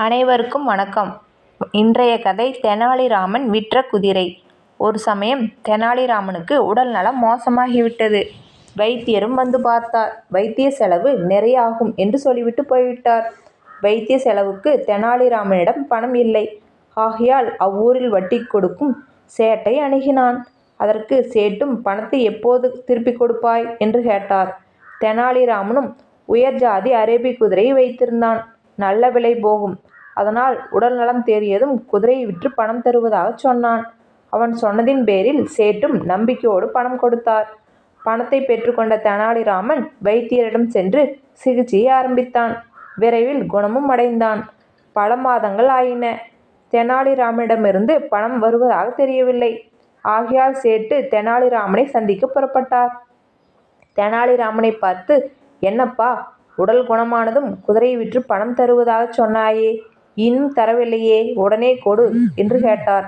அனைவருக்கும் வணக்கம். இன்றைய கதை தெனாலிராமன் விற்ற குதிரை. ஒரு சமயம் தெனாலிராமனுக்கு உடல் நலம் மோசமாகிவிட்டது. வைத்தியரும் வந்து பார்த்தார். வைத்திய செலவு நிறைய ஆகும் என்று சொல்லிவிட்டு போய்விட்டார். வைத்திய செலவுக்கு தெனாலிராமனிடம் பணம் இல்லை. ஆகையால் அவ்வூரில் வட்டி கொடுக்கும் சேட்டை அணுகினான். அதற்கு சேட்டும் பணத்தை எப்போது திருப்பிக் கொடுப்பாய்? என்று கேட்டார். தெனாலிராமனும் உயர் ஜாதி அரேபி குதிரையை வைத்திருந்தான். நல்ல விலை போகும். அதனால் உடல் நலம் தேறியதும் குதிரையை விற்று பணம் தருவதாகச் சொன்னான். அவன் சொன்னதின் பேரில் சேட்டும் நம்பிக்கையோடு பணம் கொடுத்தார். பணத்தை பெற்றுக்கொண்ட தெனாலிராமன் வைத்தியரிடம் சென்று சிகிச்சையை ஆரம்பித்தான். விரைவில் குணமும் அடைந்தான். பல மாதங்கள் ஆயின. தெனாலிராமனிடமிருந்து பணம் வருவதாக தெரியவில்லை. ஆகையால் சேட்டு தெனாலிராமனை சந்திக்க புறப்பட்டார். தெனாலிராமனை பார்த்து என்னப்பா உடல் குணமானதும் குதிரையை விற்று பணம் தருவதாகச் சொன்னாயே. இன்னும் தரவில்லையே உடனே கொடு என்று கேட்டார்.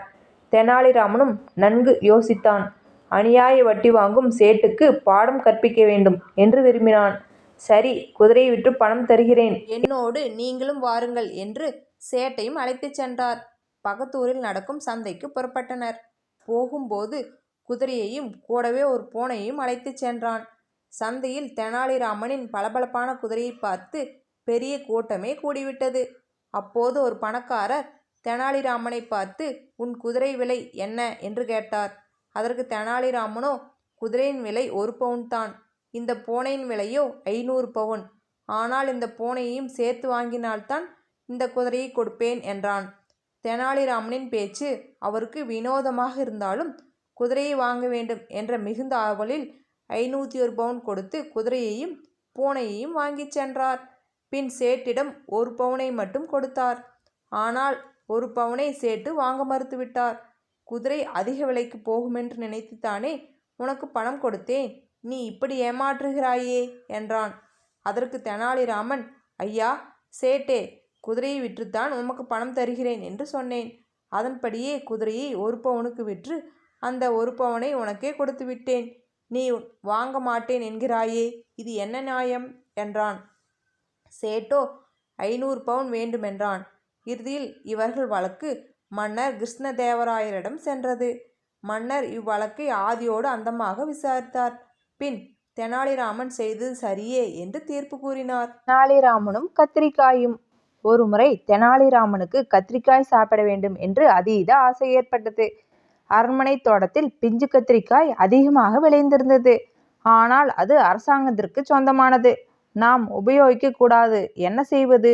தெனாலிராமனும் நன்கு யோசித்தான். அநியாய வட்டி வாங்கும் சேட்டுக்கு பாடம் கற்பிக்க வேண்டும் என்று விரும்பினான். சரி குதிரையை விட்டு பணம் தருகிறேன். என்னோடு நீங்களும் வாருங்கள் என்று சேட்டையும் அழைத்துச் சென்றார். பகத்தூரில் நடக்கும் சந்தைக்கு புறப்பட்டனர். போகும்போது குதிரையையும் கூடவே ஒரு பூனையையும் அழைத்துச் சென்றான். சந்தையில் தெனாலிராமனின் பளபளப்பான குதிரையை பார்த்து பெரிய கூட்டமே கூடிவிட்டது. அப்போது ஒரு பணக்காரர் தெனாலிராமனை பார்த்து உன் குதிரை விலை என்ன என்று கேட்டார். அதற்கு தெனாலிராமனோ குதிரையின் விலை ஒரு பவுன் தான். இந்த பூனையின் விலையோ ஐநூறு பவுன். ஆனால் இந்த பூனையையும் சேர்த்து வாங்கினால்தான் இந்த குதிரையை கொடுப்பேன் என்றான். தெனாலிராமனின் பேச்சு அவருக்கு வினோதமாக இருந்தாலும் குதிரையை வாங்க வேண்டும் என்ற மிகுந்த ஆவலில் ஐநூற்றி ஒரு பவுன் கொடுத்து குதிரையையும் பூனையையும் வாங்கிச் சென்றார். பின் சேட்டிடம் ஒரு பவுனை மட்டும் கொடுத்தார். ஆனால் ஒரு பவுனை சேட்டு வாங்க மறுத்துவிட்டார். குதிரை அதிக விலைக்கு போகுமென்று நினைத்துத்தானே உனக்கு பணம் கொடுத்தேன் நீ இப்படி ஏமாற்றுகிறாயே என்றான். அதற்கு தெனாலிராமன் ஐயா சேட்டே குதிரையை விற்றுத்தான் உமக்கு பணம் தருகிறேன் என்று சொன்னேன். அதன்படியே குதிரையை ஒரு பவுனுக்கு விற்று அந்த ஒரு பவுனை உனக்கே கொடுத்து விட்டேன் நீ வாங்க மாட்டேன் என்கிறாயே இது என்ன நியாயம்? என்றான். சேட்டோ ஐநூறு பவுன் வேண்டுமென்றான். இறுதியில் இவர்கள் வழக்கு மன்னர் கிருஷ்ணதேவராயரிடம் சென்றது. மன்னர் இவ்வழக்கை ஆதியோடு அந்தமாக விசாரித்தார். பின் தெனாலிராமன் செய்தது சரியே என்று தீர்ப்பு கூறினார். தெனாலிராமனும் கத்திரிக்காயும். ஒரு முறை தெனாலிராமனுக்கு கத்திரிக்காய் சாப்பிட வேண்டும் என்று அதீத ஆசை ஏற்பட்டது. அரண்மனை தோட்டத்தில் பிஞ்சு கத்திரிக்காய் அதிகமாக விளைந்திருந்தது. ஆனால் அது அரசாங்கத்திற்கு சொந்தமானது. நாம் உபயோகிக்கக்கூடாது. என்ன செய்வது?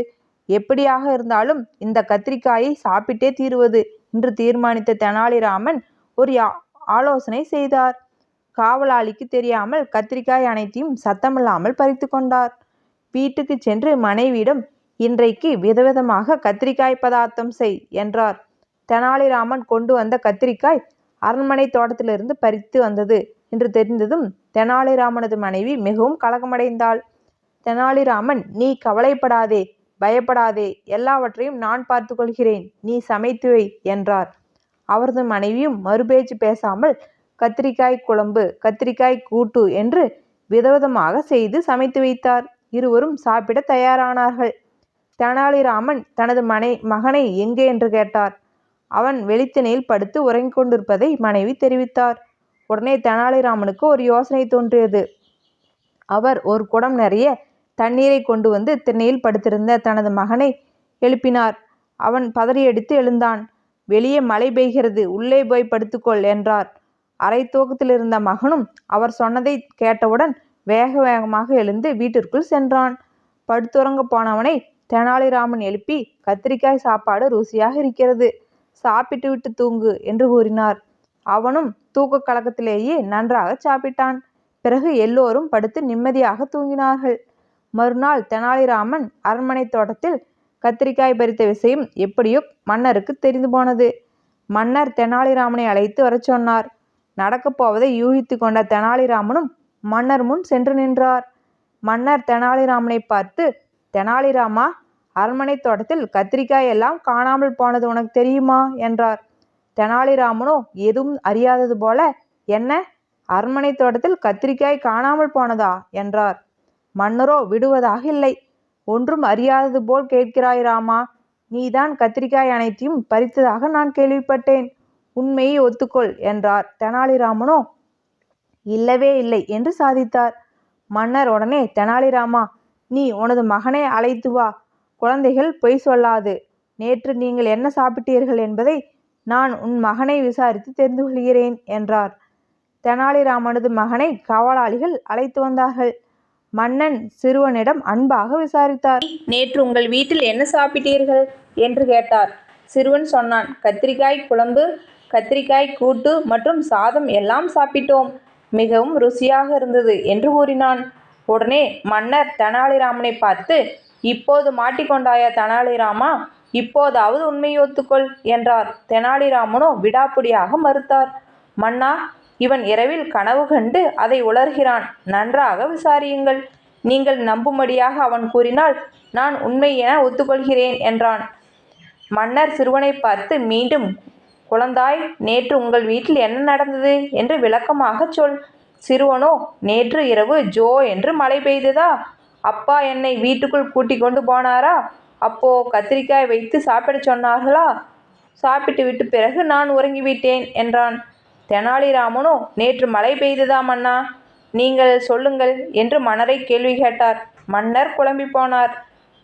எப்படியாக இருந்தாலும் இந்த கத்திரிக்காயை சாப்பிட்டே தீருவது என்று தீர்மானித்த தெனாலிராமன் ஒரு ஆலோசனை செய்தார். காவலாளிக்கு தெரியாமல் கத்திரிக்காய் அனைத்தையும் சத்தமில்லாமல் பறித்து கொண்டார். வீட்டுக்கு சென்று மனைவியிடம் இன்றைக்கு விதவிதமாக கத்திரிக்காய் பதார்த்தம் செய் என்றார். தெனாலிராமன் கொண்டு வந்த கத்திரிக்காய் அரண்மனை தோட்டத்திலிருந்து பறித்து வந்தது என்று தெரிந்ததும் தெனாலிராமனது மனைவி மிகவும் கலகமடைந்தாள். தெனாலிராமன் நீ கவலைப்படாதே பயப்படாதே எல்லாவற்றையும் நான் பார்த்துக்கொள்கிறேன் நீ சமைத்து வை என்றார். அவரது மனைவியும் மறுபேச்சு பேசாமல் கத்திரிக்காய் குழம்பு கத்திரிக்காய் கூட்டு என்று விதவிதமாக செய்து சமைத்து வைத்தார். இருவரும் சாப்பிட தயாரானார்கள். தெனாலிராமன் தனது மனை மகனை எங்கே என்று கேட்டார். அவன் வெளித்திணையில் படுத்து உறங்கிக் கொண்டிருப்பதை மனைவி தெரிவித்தார். உடனே தெனாலிராமனுக்கு ஒரு யோசனை தோன்றியது. அவர் ஒரு குடம் நிறைய தண்ணீரை கொண்டு வந்து திண்ணையில் படுத்திருந்த தனது மகனை எழுப்பினார். அவன் பதறியடித்து எழுந்தான். வெளியே மழை பெய்கிறது. உள்ளே போய் படுத்துக்கொள் என்றார். அரை தூக்கத்தில் இருந்த மகனும் அவர் சொன்னதை கேட்டவுடன் வேக வேகமாக எழுந்து வீட்டிற்குள் சென்றான். படுத்துறங்க போனவனை தெனாலிராமன் எழுப்பி கத்திரிக்காய் சாப்பாடு ருசியாக இருக்கிறது. சாப்பிட்டு விட்டு தூங்கு என்று கூறினார். அவனும் தூக்க கலக்கத்திலேயே நன்றாக சாப்பிட்டான். பிறகு எல்லோரும் படுத்து நிம்மதியாக தூங்கினார்கள். மறுநாள் தெனாலிராமன் அரண்மனை தோட்டத்தில் கத்திரிக்காய் பறித்த விஷயம் எப்படியோ மன்னருக்கு தெரிந்து போனது. மன்னர் தெனாலிராமனை அழைத்து வரச் சொன்னார். நடக்கப் போவதை யூகித்து கொண்ட தெனாலிராமனும் மன்னர் முன் சென்று நின்றார். மன்னர் தெனாலிராமனை பார்த்து தெனாலிராமா அரண்மனை தோட்டத்தில் கத்திரிக்காய் எல்லாம் காணாமல் போனது உனக்கு தெரியுமா? என்றார். தெனாலிராமனோ எதுவும் அறியாதது போல என்ன? அரண்மனை தோட்டத்தில் கத்திரிக்காய் காணாமல் போனதா? என்றார். மன்னரோ விடுவதாக இல்லை. ஒன்றும் அறியாதது போல் கேட்கிறாய் ராமா. நீதான் கத்திரிக்காய் அனைத்தையும் பறித்ததாக நான் கேள்விப்பட்டேன். உண்மையை ஒத்துக்கொள் என்றார் தெனாலிராமனோ. இல்லவே இல்லை என்று சாதித்தார். மன்னர் உடனே தெனாலிராமா நீ உனது மகனை அழைத்து வா. குழந்தைகள் பொய் சொல்லாது. நேற்று நீங்கள் என்ன சாப்பிட்டீர்கள் என்பதை நான் உன் மகனை விசாரித்து தெரிந்து கொள்கிறேன் என்றார். தெனாலிராமனது மகனை காவலாளிகள் அழைத்து வந்தார்கள். மன்னன் சிறுவனிடம் அன்பாக விசாரித்தார். நேற்று உங்கள் வீட்டில் என்ன சாப்பிட்டீர்கள்? என்று கேட்டார். சிறுவன் சொன்னான் கத்திரிக்காய் குழம்பு கத்திரிக்காய் கூட்டு மற்றும் சாதம் எல்லாம் சாப்பிட்டோம். மிகவும் ருசியாக இருந்தது என்று கூறினான். உடனே மன்னர் தெனாலிராமனை பார்த்து இப்போது மாட்டிக்கொண்டாயா தெனாலிராமா? இப்போதாவது உண்மையை ஒத்துக்கொள் என்றார். தெனாலிராமனோ விடாப்பிடியாக மறுத்தார். மன்னா இவன் இரவில் கனவு கண்டு அதை உளறுகிறான் நன்றாக விசாரியுங்கள். நீங்கள் நம்பும்படியாக அவன் கூறினால் நான் உண்மை என ஒத்துக்கொள்கிறேன் என்றான். மன்னர் சிறுவனை பார்த்து மீண்டும் குழந்தாய் நேற்று உங்கள் வீட்டில் என்ன நடந்தது? என்று விளக்கமாகச் சொல். சிறுவனோ நேற்று இரவு ஜோ என்று மழை பெய்ததா? அப்பா என்னை வீட்டுக்குள் கூட்டிக் கொண்டு போனாரா? அப்போ கத்திரிக்காய் வைத்து சாப்பிடச் சொன்னார்களா? சாப்பிட்டு விட்டு பிறகு நான் உறங்கிவிட்டேன் என்றான். தெனாலிராமனோ நேற்று மழை பெய்ததா மன்னா? நீங்கள் சொல்லுங்கள் என்று மன்னரை கேள்வி கேட்டார். மன்னர் குழம்பி போனார்.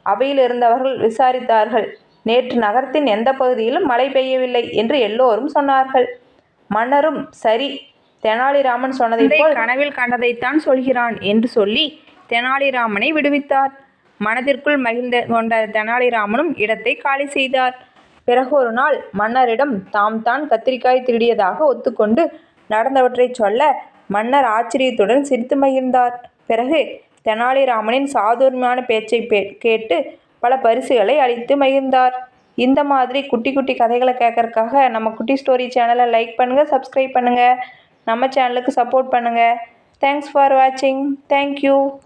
அவையில் இருந்தவர்கள் விசாரித்தார்கள். நேற்று நகரத்தின் எந்த பகுதியிலும் மழை பெய்யவில்லை என்று எல்லோரும் சொன்னார்கள். மன்னரும் சரி தெனாலிராமன் சொன்னதைப் போல் கனவில் கண்டதைத்தான் சொல்கிறான் என்று சொல்லி தெனாலிராமனை விடுவித்தார். மனதிற்குள் மகிழ்ந்த கொண்ட தெனாலிராமனும் இடத்தை காலி செய்தார். பிறகு ஒரு நாள் மன்னரிடம் தாம் தான் கத்திரிக்காய் திருடியதாக ஒத்துக்கொண்டு நடந்தவற்றைச் சொல்ல மன்னர் ஆச்சரியத்துடன் சிரித்து மகிழ்ந்தார். பிறகு தெனாலிராமனின் சாதுர்மையான பேச்சை பே- கேட்டு பல பரிசுகளை அளித்து மகிழ்ந்தார். இந்த மாதிரி குட்டி குட்டி கதைகளை கேட்கறதுக்காக நம்ம குட்டி ஸ்டோரி சேனலை லைக் பண்ணுங்கள் சப்ஸ்கிரைப் பண்ணுங்கள் நம்ம சேனலுக்கு சப்போர்ட் பண்ணுங்கள் தேங்க்ஸ் ஃபார் வாட்சிங். தேங்க்யூ.